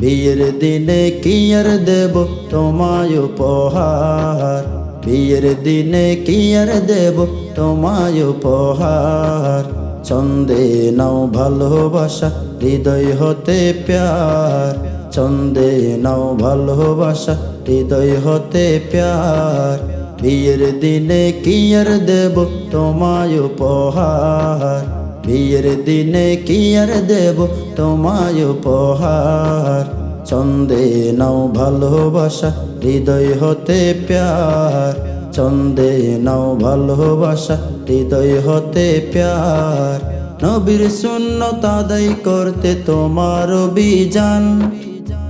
বিয়ের দিনে কি আর দেব? তোমায় উপহার। বিয়ের দিনে কি আর দেব? তোমায় উপহার। চন্দে নাও ভালোবাসা, হৃদয় হতে প্যার। চন্দে নাও ভালোবাসা, হৃদয় হতে প্যার। বিয়ের দিনে কি আর দেব? তোমায় উপহার। বিয়ের দিনে কি আর দেব তোমায় উপহার? চন্দে নাও ভালোবাসা, হৃদয় হতে প্যার। চন্দে নাও ভালোবাসা, হৃদয় হতে প্যার। নবীর শূন্য তাদাই করতে তোমার অভিযান।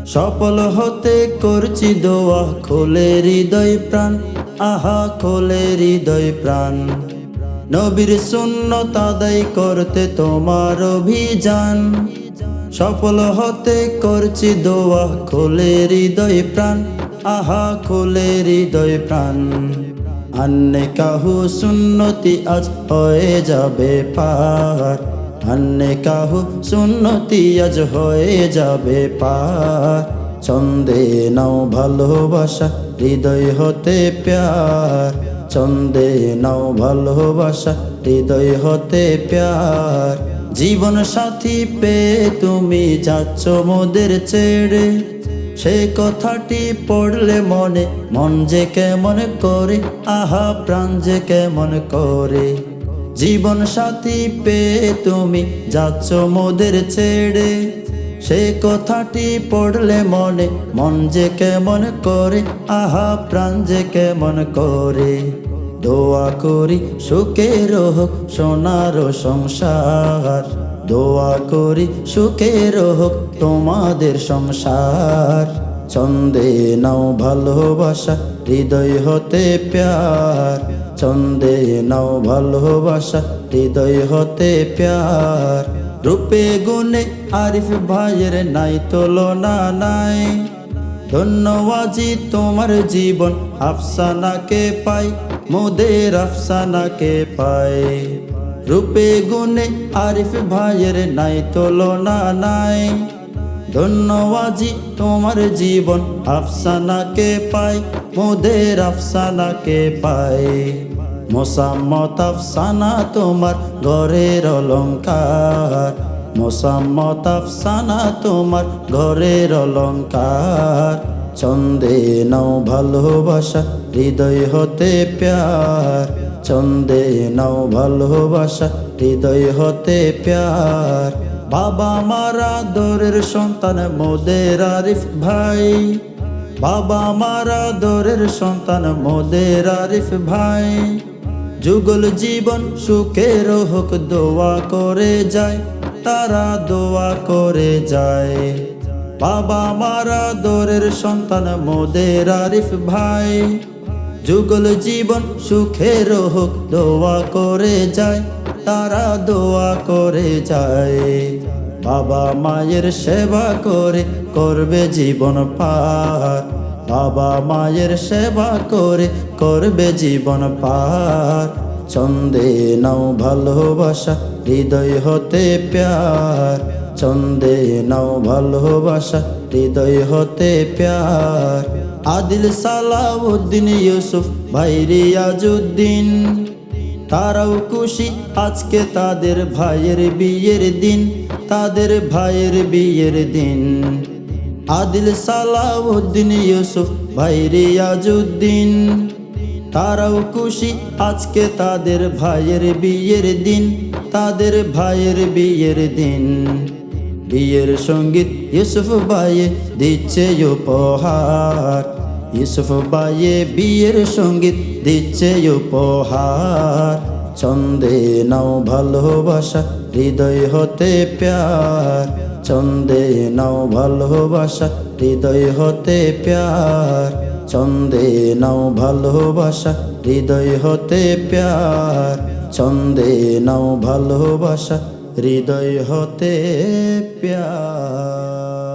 সফল হতে করছি দোয়া, খোলে হৃদয় প্রাণ। আহা, খোলে হৃদয় প্রাণ। নবীর শূন্য তাদাই করতে তোমার অভিযান। সফল হতে করছি দোয়া খোলে হৃদয় প্রাণ। আহা, খোলে হৃদয় প্রাণ। আন্নে কাহু সুন্নতি আজ হয়ে যাবে পার। আন্নে কাহু সুন্নতি আজ হয়ে যাবে পার। চন্দে নাও ভালোবাসা, হৃদয় হতে প্যার। চন্দে নাও ভালোবাসা, হৃদয় হতে প্যার। জীবন সাথী পেয়ে তুমি যাচ্ছ মোদের ছেড়ে। সে কথাটি পড়লে মনে, মন যে কেমন করে, আহা প্রাণ যে কেমন করে। জীবন সাথী পেয়ে তুমি যাচ্ছ মোদের ছেড়ে। সে কথাটি পড়লে মনে, মন যে কেমন করে, আহা প্রাণ যে কেমন করে। দোয়া করি সুখের হোক সোনার সংসার। দোয়া করি সুখের হোক তোমাদের সংসার। চন্দে নাও ভালোবাসা, হৃদয় হতে প্যার। চন্দে নাও ভালোবাসা, হৃদয় হতে প্যার। রূপে গুণে আরিফ ভাইয়ের নাই তুলনা নাই। ধন্যবাজি তোমার জীবন, আফসানাকে পাই, মোদের আফসানাকে পাই। রূপে গুণে আরিফ ভাইয়ের নাই তুলনা নাই। ধন্যবাজি তোমার জীবন, আফসানাকে পাই, মোদের আফসানাকে পাই। মোসাম্মত আফসানা তোমার ঘরের অলঙ্কার মোসাম্মত আফসানা তোমার ঘরের অলঙ্কার চন্দে নাও ভালোবাসা, হৃদয় হতে প্যার। চন্দে নাও ভালোবাসা, হৃদয় হতে প্যার। বাবা মারা দরের সন্তান মোদের আরিফ ভাই। বাবা মারা দরের সন্তান মোদের আরিফ ভাই। যুগল জীবন সুখের হোক দোয়া করে যায়, তারা দোয়া করে যায়। বাবা মারা দরের সন্তান, মোদের আরিফ ভাই। যুগল জীবন সুখের হোক দোয়া করে যায়, তারা দোয়া করে যায়। বাবা মায়ের সেবা করে, করবে জীবন পার। বাবা মায়ের সেবা করে, করবে জীবন পার। চন্দে নাও ভালোবাসা, হৃদয় হতে প্যার। চন্দে নাও ভালোবাসা, হৃদয় হতে প্যার। আদিল সালাউদ্দিন ইউসুফ ভাই রিয়াজুদ্দিন তারাও খুশি, আজকে তাদের ভাইয়ের বিয়ের দিন। তাদের ভাইয়ের বিয়ের দিন। আদিল সালাউদ্দিন ইউসুফ ভাই রিয়াজুদ্দিন তারাও খুশি, আজকে তাদের ভাইয়ের বিয়ের দিন। তাদের ভাইয়ের বিয়ের দিন। বিয়ের সংগীত ইউসুফ বাইয়ে দিচ্ছে উপহার। ইউসুফ বাইয়ে বিয়ের সংগীত দিচ্ছে উপহার। চন্দে নাও ভালোবাসা, হৃদয় হতে প্যার। চন্দে নাও ভালোবাসা, হৃদয় হতে প্যার। চন্দে নাও ভালোবাসা, হৃদয় হতে প্যার। চন্দে নাও ভালোবাসা, হৃদয় হতে প্যার।